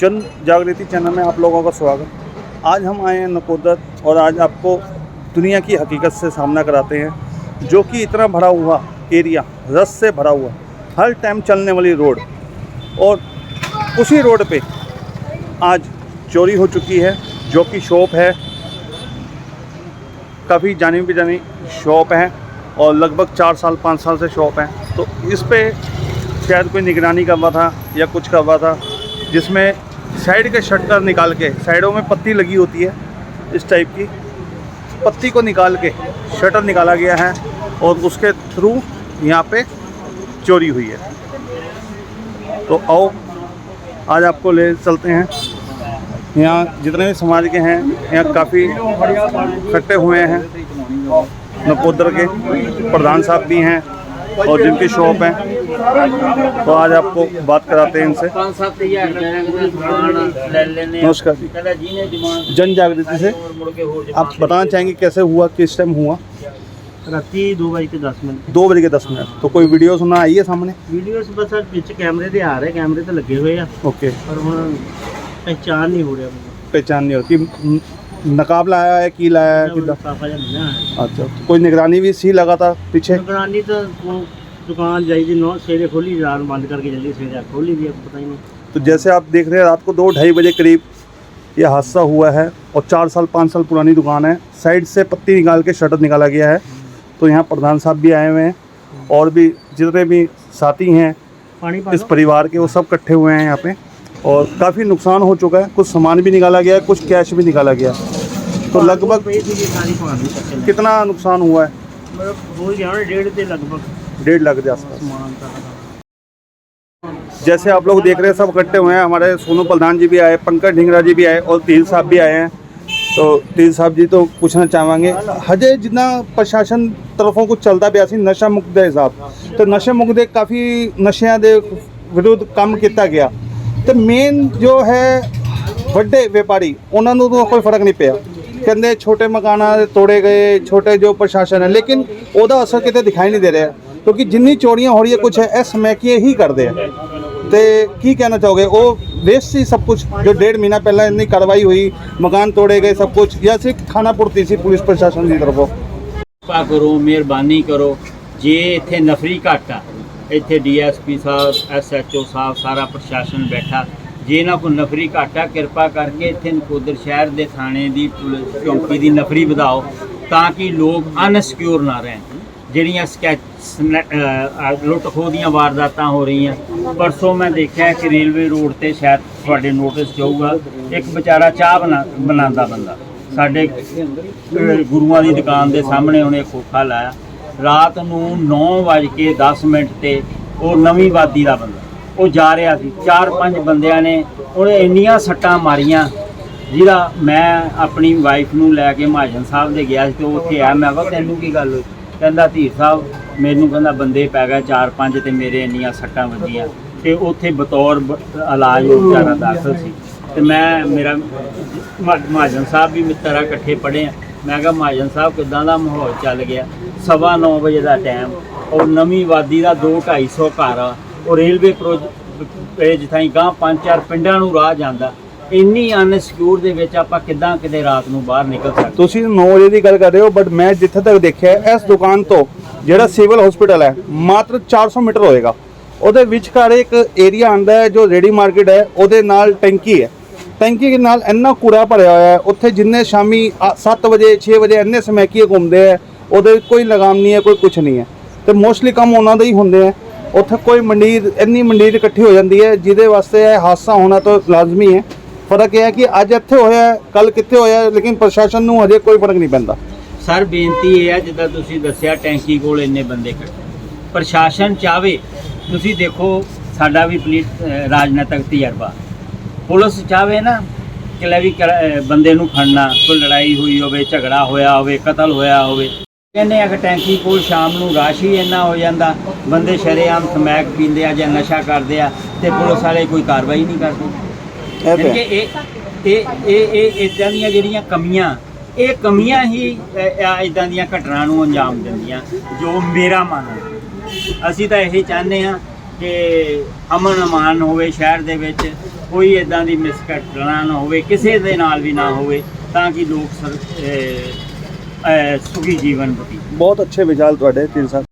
जन जागृति चैनल में आप लोगों का स्वागत। आज हम आए हैं नकोदर और आज आपको दुनिया की हकीकत से सामना कराते हैं, जो कि इतना भरा हुआ एरिया, रस से भरा हुआ, हर टाइम चलने वाली रोड। और उसी रोड पे आज चोरी हो चुकी है, जो कि शॉप है। काफ़ी जानी भी जानी शॉप है और लगभग चार साल, पाँच साल से शॉप है। तो इस पे शायद कोई निगरानी कर रहा था या कुछ कर रहा था, जिसमें साइड के शटर निकाल के, साइडों में पत्ती लगी होती है इस टाइप की। पत्ती को निकाल के शटर निकाला गया है और उसके थ्रू यहाँ पे चोरी हुई है। तो आओ, आज आपको ले चलते हैं। यहाँ जितने भी समाज के हैं, यहाँ काफ़ी इकट्ठे हुए हैं। नकोदर के प्रधान साहब भी हैं। और जिनकी शॉप है। तो आज आपको बात कराते हैं इनसे। नमस्कार जी। जन जागृति से आप बताना चाहेंगे कैसे हुआ किस टाइम हुआ? राती दो बजे के दस मिनट। दो बजे के दस मिनट। तो कोई वीडियो सुना आई है सामने? वीडियो बस सर पीछे कैमरे ते आ रहे कैमरे तो लगे हुए हैं। ओके पर पहचान नहीं हो रहा पहचान नहीं होती। नकाब लाया है की लाया है अच्छा तो कोई निगरानी भी सी था पीछे? निगरानी तो दुकान जाई थी नौ सवेरे खोली रात बंद करके जल्दी सवेरे खोली थी अब पता ही नहीं। तो जैसे आप देख रहे हैं रात को दो ढाई बजे करीब ये हादसा हुआ है और चार साल पाँच साल पुरानी दुकान है। साइड से पत्ती निकाल के शटर निकाला गया है। तो यहाँ प्रधान साहब भी आए हुए हैं और भी जितने भी साथी हैं इस परिवार के वो सब इकट्ठे हुए हैं यहाँ पे। और काफ़ी नुकसान हो चुका है कुछ सामान भी निकाला गया है कुछ कैश भी निकाला गया है तो लगभग ਪਈ ਸੀ ਸਾਰੀ ਪਾਣੀ ਚੱਕੇ ਲੈ कितना नुकसान हुआ है ਮਤਲਬ ਹੋ ਗਿਆ ਡੇਢ ਤੇ ਲਗਭਗ डेढ़ लाख के आसपास ਸਮਾਨ ਤਾਂ जैसे आप लोग देख रहे हैं सब इकट्ठे हुए हैं हमारे सोनू प्रधान जी भी आए पंकज ढिंगरा जी भी आए और तीर साहब भी आए हैं तो तीर ਸਾਹਿਬ ਜੀ ਤੋਂ ਪੁੱਛਣਾ ਚਾਹਾਂਗੇ ਹਜੇ ਜਿੰਨਾ ਪ੍ਰਸ਼ਾਸਨ ਤਰਫੋਂ ਕੁਝ ਚੱਲਦਾ ਪਿਆ ਸੀ ਨਸ਼ਾ ਮੁਕਤ ਦੇ ਹਿਸਾਬ ਤੇ ਨਸ਼ਾ ਮੁਕਤ ਦੇ ਕਾਫੀ ਨਸ਼ਿਆਂ ਦੇ ਵਿਰੁੱਧ ਕੰਮ ਕੀਤਾ ਗਿਆ ਤੇ ਮੇਨ ਜੋ ਹੈ ਵੱਡੇ ਵਪਾਰੀ, ਉਹਨਾਂ ਨੂੰ ਤਾਂ ਕੋਈ ਫ਼ਰਕ ਨਹੀਂ ਪਿਆ। ਕਹਿੰਦੇ ਛੋਟੇ ਮਕਾਨਾਂ ਦੇ ਤੋੜੇ ਗਏ, ਛੋਟੇ ਜੋ ਪ੍ਰਸ਼ਾਸਨ ਹੈ, ਲੇਕਿਨ ਉਹਦਾ ਅਸਰ ਕਿਤੇ ਦਿਖਾਈ ਨਹੀਂ ਦੇ ਰਿਹਾ, ਕਿਉਂਕਿ ਜਿੰਨੀ ਚੋਰੀਆਂ ਹੋ ਰਹੀ ਹੈ ਕੁਝ ਇਹ ਸਮੈਕੀਏ ਹੀ ਕਰਦੇ ਆ। ਤੇ ਕੀ ਕਹਿਣਾ ਚਾਹੋਗੇ? ਉਹ ਵੇਸਟ ਸੀ ਸਭ ਕੁਝ ਜੋ ਡੇਢ ਮਹੀਨਾ ਪਹਿਲਾਂ ਇੰਨੀ ਕਾਰਵਾਈ ਹੋਈ, ਮਕਾਨ ਤੋੜੇ ਗਏ ਸਭ ਕੁਝ ਜਾਂ ਸਿਰਫ ਖਾਣਾ ਪੁਰਤੀ ਸੀ ਪੁਲਿਸ ਪ੍ਰਸ਼ਾਸਨ ਦੀ ਤਰਫੋਂ? ਕਿਰਪਾ ਕਰੋ, ਮਿਹਰਬਾਨੀ ਕਰੋ, ਜੇ ਇੱਥੇ ਨਫਰੀ ਘੱਟ ਆ ਇੱਥੇ ਡੀਐਸਪੀ ਸਾਹਿਬ, ਐਸਐਚਓ ਸਾਹਿਬ, ਸਾਰਾ ਪ੍ਰਸ਼ਾਸਨ ਬੈਠਾ। ਜੇ ਇਹਨਾਂ ਕੋਲ ਨਫਰੀ ਘੱਟ ਆ, ਕਿਰਪਾ ਕਰਕੇ ਇੱਥੇ ਨਕੋਦਰ ਸ਼ਹਿਰ ਦੇ ਥਾਣੇ ਦੀ ਪੁਲਿਸ ਚੌਂਕੀ ਦੀ ਨਫਰੀ ਵਧਾਓ, ਤਾਂ ਕਿ ਲੋਕ ਅਨਸਿਕਿਉਰ ਨਾ ਰਹਿਣ। ਜਿਹੜੀਆਂ ਸਕੈਚ ਲੁੱਟ ਖੋਹ ਦੀਆਂ ਵਾਰਦਾਤਾਂ ਹੋ ਰਹੀਆਂ। ਪਰਸੋਂ ਮੈਂ ਦੇਖਿਆ ਕਿ ਰੇਲਵੇ ਰੋਡ ਤੇ ਸ਼ਾਇਦ ਤੁਹਾਡੇ ਨੋਟਿਸ ਜਾਊਗਾ ਇੱਕ ਵਿਚਾਰਾ ਚਾਹ ਬਣਾ, ਬਣਾਉਂਦਾ ਬੰਦਾ। ਸਾਡੇ ਗੁਰੂਆਂ ਦੀ ਦੁਕਾਨ ਦੇ ਸਾਹਮਣੇ ਉਹਨੇ ਖੋਖਾ ਲਾਇਆ। ਰਾਤ ਨੂੰ 9:10 ਮਿੰਟ ਤੇ ਉਹ ਨਵੀਂ ਵਾਦੀ ਦਾ ਬੰਦਾ, ਉਹ ਜਾ ਰਿਹਾ ਸੀ। ਚਾਰ ਪੰਜ ਬੰਦਿਆਂ ਨੇ ਉਹਨੇ ਇੰਨੀਆਂ ਸੱਟਾਂ ਮਾਰੀਆਂ, ਜਿਹਦਾ ਮੈਂ ਆਪਣੀ ਵਾਈਫ ਨੂੰ ਲੈ ਕੇ ਮਹਾਜਨ ਸਾਹਿਬ ਦੇ ਗਿਆ ਸੀ ਤੇ ਉਹ ਉੱਥੇ ਆ ਮੈਂ ਕਿਹਾ, ਤੈਨੂੰ ਕੀ ਗੱਲ ਹੋਈ? ਕਹਿੰਦਾ, ਧੀਰ ਸਾਹਿਬ, ਮੈਨੂੰ ਕਹਿੰਦਾ, ਬੰਦੇ ਪੈ ਗਏ ਚਾਰ ਪੰਜ ਤੇ ਮੇਰੇ ਇੰਨੀਆਂ ਸੱਟਾਂ ਵੱਜੀਆਂ। ਤੇ ਉੱਥੇ ਬਤੌਰ ਇਲਾਜ ਉਹ ਵਿਚਾਰਾ ਦਾਖਲ ਸੀ। ਤੇ ਮੈਂ, ਮੇਰਾ ਮਹਾ- ਮਹਾਜਨ ਸਾਹਿਬ ਵੀ ਮਿੱਤਰ ਆ, ਇਕੱਠੇ ਪੜ੍ਹੇ ਆ। ਮੈਂ ਕਿਹਾ ਮਹਾਜਨ ਸਾਹਿਬ, ਕਿਦਾਂ ਦਾ ਮਾਹੌਲ ਚੱਲ ਗਿਆ? ਸਵਾ ਨੌ ਵਜੇ ਦਾ ਟਾਈਮ ਉਹ ਨਵੀਂ ਵਾਦੀ ਦਾ 2 250 ਘਰ ਆ। ਉਹ ਰੇਲਵੇ ਪ੍ਰੋਜੈਕਟ ਜਿੱਥਾਂ ਗਾਂ ਪੰਜ ਚਾਰ ਪਿੰਡਾਂ ਨੂੰ ਰਾਹ ਜਾਂਦਾ। ਇੰਨੀ ਅਨਸਿਕਿਉਰ ਦੇ ਵਿੱਚ ਆਪਾਂ ਕਿੱਦਾਂ ਕਿਤੇ ਰਾਤ ਨੂੰ ਬਾਹਰ ਨਿਕਲ ਸਕਦੇ? ਤੁਸੀਂ 9 ਵਜੇ ਦੀ ਗੱਲ ਕਰ ਰਹੇ ਹੋ ਬਟ ਮੈਂ ਜਿੱਥੇ ਤੱਕ ਦੇਖਿਆ, ਇਸ ਦੁਕਾਨ ਤੋਂ ਜਿਹੜਾ ਸਿਵਲ ਹਸਪੀਟਲ ਹੈ, ਮਾਤਰ 400 ਮੀਟਰ ਹੋਏਗਾ। ਉਹਦੇ ਵਿਚਕਾਰ ਇੱਕ ਏਰੀਆ ਆਂਦਾ ਹੈ, ਜੋ ਰੈਡੀ ਮਾਰਕੀਟ ਹੈ, ਉਹਦੇ ਨਾਲ ਟੈਂਕੀ ਹੈ। ਟੈਂਕੀ ਦੇ ਨਾਲ ਇੰਨਾ ਕੂੜਾ ਭਰਿਆ ਹੋਇਆ ਹੈ ਉੱਥੇ ਜਿੰਨੇ ਸ਼ਾਮੀ 7 ਵਜੇ 6 ਵਜੇ ਇੰਨੇ ਸਮੈਕੀਏ ਘੁੰਮਦੇ ਹੈ ਉਹਦੇ ਕੋਈ ਲਗਾਮ ਨਹੀਂ ਹੈ ਕੋਈ ਕੁਝ ਨਹੀਂ ਹੈ। ਤੇ ਮੋਸਟਲੀ ਕੰਮ ਉਹਨਾਂ ਦੇ ਹੀ ਹੁੰਦੇ ਹੈ ਉੱਥੇ ਕੋਈ ਮੰਡੀਰ ਇੰਨੀ ਮੰਡੀਰ ਇਕੱਠੀ ਹੋ ਜਾਂਦੀ ਹੈ ਜਿਹਦੇ ਵਾਸਤੇ ਇਹ ਹਾਦਸਾ ਹੋਣਾ ਤਾਂ ਲਾਜ਼ਮੀ ਹੈ। ਫ਼ਰਕ ਇਹ ਹੈ ਕਿ ਅੱਜ ਇੱਥੇ ਹੋਇਆ ਕੱਲ ਕਿੱਥੇ ਹੋਇਆ ਲੇਕਿਨ ਪ੍ਰਸ਼ਾਸਨ ਨੂੰ ਹਜੇ ਕੋਈ ਫ਼ਰਕ ਨਹੀਂ ਪੈਂਦਾ। ਸਰ ਬੇਨਤੀ ਇਹ ਹੈ ਜਿੱਦਾਂ ਤੁਸੀਂ ਦੱਸਿਆ ਟੈਂਕੀ ਕੋਲ ਇੰਨੇ ਬੰਦੇ ਇਕੱਠੇ ਪ੍ਰਸ਼ਾਸਨ ਚਾਵੇ ਤੁਸੀਂ ਦੇਖੋ ਸਾਡਾ ਵੀ ਪੁਲਿਸ ਅਹ, ਰਾਜਨੀਤਿਕ ਤਜਰਬਾ। ਪੁਲਿਸ ਚਾਵੇ ਨਾ ਕਿ ਲੈ ਵੀ ਬੰਦੇ ਨੂੰ ਫੜਨਾ ਕੋਈ ਲੜਾਈ ਹੋਈ ਹੋਵੇ ਝਗੜਾ ਹੋਇਆ ਹੋਵੇ ਕਤਲ ਹੋਇਆ ਹੋਵੇ ਕਹਿੰਦੇ ਆ ਕਿ ਟੈਂਕੀ ਕੋਲ ਸ਼ਾਮ ਨੂੰ ਰਸ਼ ਹੀ ਇੰਨਾ ਹੋ ਜਾਂਦਾ ਬੰਦੇ ਸ਼ਰੇਆਮ ਸਮੈਕ ਪੀਂਦੇ ਆ ਜਾਂ ਨਸ਼ਾ ਕਰਦੇ ਆ ਤੇ ਪੁਲਿਸ ਵਾਲੇ ਕੋਈ ਕਾਰਵਾਈ ਨਹੀਂ ਕਰਦੇ। ਕਿ ਇਹ ਇਹ ਇਹ ਇਹ ਇਦਾਂ ਦੀਆਂ ਜਿਹੜੀਆਂ ਕਮੀਆਂ ਇਹ ਕਮੀਆਂ ਹੀ ਇਦਾਂ ਦੀਆਂ ਘਟਨਾ ਨੂੰ ਅੰਜਾਮ ਦਿੰਦੀਆਂ ਜੋ ਮੇਰਾ ਮੰਨ ਹੈ ਅਸੀਂ ਤਾਂ ਇਹ ਚਾਹੁੰਦੇ ਹਾਂ ਕਿ ਅਮਨ ਅਮਾਨ ਹੋਵੇ ਸ਼ਹਿਰ ਦੇ ਵਿੱਚ ਕੋਈ ਇਦਾਂ ਦੀ ਮਿਸਘਟਨਾ ਨਾ ਹੋਵੇ, ਕਿਸੇ ਦੇ ਨਾਲ ਵੀ ਨਾ ਹੋਵੇ, ਤਾਂ ਕਿ ਲੋਕ ਸੁਖੀ ਜੀਵਨ ਬਤੀਤ ਬਹੁਤ ਅੱਛੇ ਵਿਚਾਰ ਤੁਹਾਡੇ ਤਿੰਨ ਸਾਲ